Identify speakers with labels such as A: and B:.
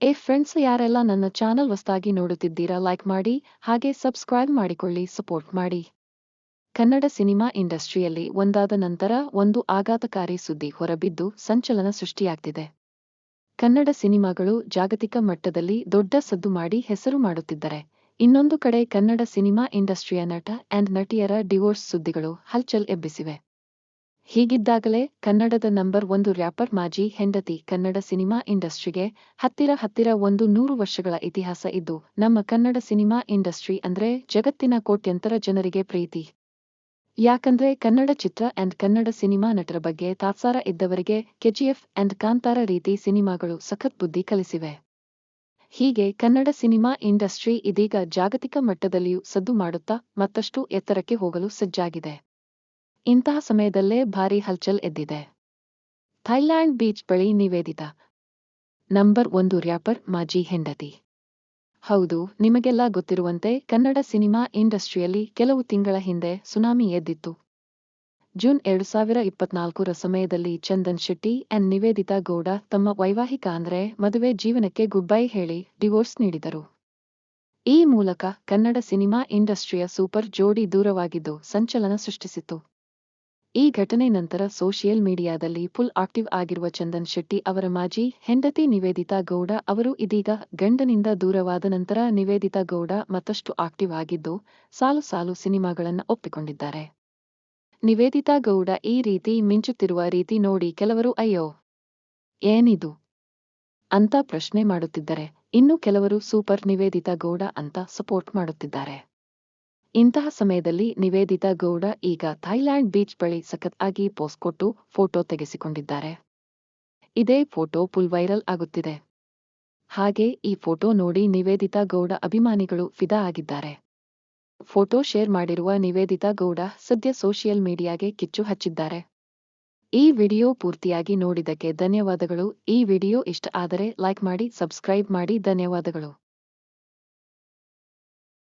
A: ಏ ಫ್ರೆಂಡ್ಸ್ ಯಾರೆಲ್ಲ ನನ್ನ ಚಾನಲ್ ಹೊಸದಾಗಿ ನೋಡುತ್ತಿದ್ದೀರಾ ಲೈಕ್ ಮಾಡಿ, ಹಾಗೆ ಸಬ್ಸ್ಕ್ರೈಬ್ ಮಾಡಿಕೊಳ್ಳಿ ಸಪೋರ್ಟ್ ಮಾಡಿ. ಕನ್ನಡ ಸಿನಿಮಾ ಇಂಡಸ್ಟ್ರಿಯಲ್ಲಿ ಒಂದಾದ ನಂತರ ಒಂದು ಆಘಾತಕಾರಿ ಸುದ್ದಿ ಹೊರಬಿದ್ದು ಸಂಚಲನ ಸೃಷ್ಟಿಯಾಗ್ತಿದೆ. ಕನ್ನಡ ಸಿನಿಮಾಗಳು ಜಾಗತಿಕ ಮಟ್ಟದಲ್ಲಿ ದೊಡ್ಡ ಸದ್ದು ಮಾಡಿ ಹೆಸರು ಮಾಡುತ್ತಿದ್ದರೆ. ಇನ್ನೊಂದು ಕಡೆ ಕನ್ನಡ ಸಿನಿಮಾ ಇಂಡಸ್ಟ್ರಿಯ ನಟ ಅಂಡ್ ನಟಿಯರ ಡಿವೋರ್ಸ್ ಸುದ್ದಿಗಳು ಹಲ್ಚಲ್ ಎಬ್ಬಿಸಿವೆ. ಹೀಗಿದ್ದಾಗಲೇ ಕನ್ನಡದ ನಂಬರ್ ಒಂದು ರ್ಯಾಪರ್ ಮಾಜಿ ಹೆಂಡತಿ ಕನ್ನಡ ಸಿನಿಮಾ ಇಂಡಸ್ಟ್ರಿಗೆ ಹತ್ತಿರ ಹತ್ತಿರ ಒಂದು ನೂರು ವರ್ಷಗಳ ಇತಿಹಾಸ ಇದ್ದು, ನಮ್ಮ ಕನ್ನಡ ಸಿನಿಮಾ ಇಂಡಸ್ಟ್ರಿ ಅಂದ್ರೆ ಜಗತ್ತಿನ ಕೋಟ್ಯಂತರ ಜನರಿಗೆ ಪ್ರೀತಿ. ಯಾಕಂದ್ರೆ ಕನ್ನಡ ಚಿತ್ರ ಅಂಡ್ ಕನ್ನಡ ಸಿನಿಮಾ ನಟರ ಬಗ್ಗೆ ತಾತ್ಸಾರ ಇದ್ದವರಿಗೆ ಕೆಜಿಎಫ್ ಅಂಡ್ ಕಾಂತಾರ ರೀತಿ ಸಿನಿಮಾಗಳು ಸಖತ್ ಬುದ್ಧಿ ಕಲಿಸಿವೆ. ಹೀಗೆ ಕನ್ನಡ ಸಿನಿಮಾ ಇಂಡಸ್ಟ್ರಿ ಇದೀಗ ಜಾಗತಿಕ ಮಟ್ಟದಲ್ಲಿಯೂ ಸದ್ದು ಮಾಡುತ್ತಾ ಮತ್ತಷ್ಟು ಎತ್ತರಕ್ಕೆ ಹೋಗಲು ಸಜ್ಜಾಗಿದೆ. ಇಂತಹ ಸಮಯದಲ್ಲೇ ಭಾರಿ ಹಲ್ಚಲ್ ಎದ್ದಿದೆ. ಥೈಲ್ಯಾಂಡ್ ಬೀಚ್ ಬಳಿ ನಿವೇದಿತ. ನಂಬರ್ ಒಂದು ರ್ಯಾಪರ್, ಮಾಜಿ ಹೆಂಡತಿ. ಹೌದು, ನಿಮಗೆಲ್ಲ ಗೊತ್ತಿರುವಂತೆ ಕನ್ನಡ ಸಿನಿಮಾ ಇಂಡಸ್ಟ್ರಿಯಲ್ಲಿ ಕೆಲವು ತಿಂಗಳ ಹಿಂದೆ ಸುನಾಮಿ ಎದ್ದಿತ್ತು. ಜೂನ್ ಎರಡು ಸಾವಿರ ಇಪ್ಪತ್ನಾಲ್ಕರ ಸಮಯದಲ್ಲಿ ಚಂದನ್ ಶೆಟ್ಟಿ ಅಂಡ್ ನಿವೇದಿತಾ ಗೌಡ ತಮ್ಮ ವೈವಾಹಿಕ ಅಂದ್ರೆ ಮದುವೆ ಜೀವನಕ್ಕೆ ಗುಡ್ ಬೈ ಹೇಳಿ ಡಿವೋರ್ಸ್ ನೀಡಿದರು. ಈ ಮೂಲಕ ಕನ್ನಡ ಸಿನಿಮಾ ಇಂಡಸ್ಟ್ರಿಯ ಸೂಪರ್ ಜೋಡಿ ದೂರವಾಗಿದ್ದು ಸಂಚಲನ ಸೃಷ್ಟಿಸಿತು ಈ ಘಟನೆ ನಂತರ ಸೋಷಿಯಲ್ ಮೀಡಿಯಾದಲ್ಲಿ ಫುಲ್ ಆಕ್ಟಿವ್ ಆಗಿರುವ ಚಂದನ್ ಶೆಟ್ಟಿ ಅವರ ಮಾಜಿ ಹೆಂಡತಿ ನಿವೇದಿತಾ ಗೌಡ ಅವರು ಇದೀಗ ಗಂಡನಿಂದ ದೂರವಾದ ನಂತರ ನಿವೇದಿತಾ ಗೌಡ ಮತ್ತಷ್ಟು ಆಕ್ಟಿವ್ ಆಗಿದ್ದು ಸಾಲು ಸಾಲು ಸಿನಿಮಾಗಳನ್ನು ಒಪ್ಪಿಕೊಂಡಿದ್ದಾರೆ. ನಿವೇದಿತಾ ಗೌಡ ಈ ರೀತಿ ಮಿಂಚುತ್ತಿರುವ ರೀತಿ ನೋಡಿ ಕೆಲವರು ಅಯ್ಯೋ, ಏನಿದು? ಅಂತ ಪ್ರಶ್ನೆ ಮಾಡುತ್ತಿದ್ದರೆ. ಇನ್ನು ಕೆಲವರು ಸೂಪರ್ ನಿವೇದಿತಾ ಗೌಡ ಅಂತ ಸಪೋರ್ಟ್ ಮಾಡುತ್ತಿದ್ದಾರೆ. ಇಂತಹ ಸಮಯದಲ್ಲಿ ನಿವೇದಿತಾ ಗೌಡ ಈಗ ಥೈಲ್ಯಾಂಡ್ ಬೀಚ್ ಬಳಿ ಸಖತ್ ಆಗಿ ಪೋಸ್ ಕೊಟ್ಟು ಫೋಟೋ ತೆಗೆಸಿಕೊಂಡಿದ್ದಾರೆ. ಇದೇ ಫೋಟೋ ಫುಲ್ ವೈರಲ್ ಆಗುತ್ತಿದೆ. ಹಾಗೆ ಈ ಫೋಟೋ ನೋಡಿ ನಿವೇದಿತಾ ಗೌಡ ಅಭಿಮಾನಿಗಳು ಫಿದಾ ಆಗಿದ್ದಾರೆ. ಫೋಟೋ ಶೇರ್ ಮಾಡಿರುವ ನಿವೇದಿತಾ ಗೌಡ ಸದ್ಯ ಸೋಷಿಯಲ್ ಮೀಡಿಯಾಗೆ ಕಿಚ್ಚು ಹಚ್ಚಿದ್ದಾರೆ. ಈ ವಿಡಿಯೋ ಪೂರ್ತಿಯಾಗಿ ನೋಡಿದಕ್ಕೆ ಧನ್ಯವಾದಗಳು. ಈ ವಿಡಿಯೋ ಇಷ್ಟ ಆದರೆ ಲೈಕ್ ಮಾಡಿ, ಸಬ್ಸ್ಕ್ರೈಬ್ ಮಾಡಿ. ಧನ್ಯವಾದಗಳು.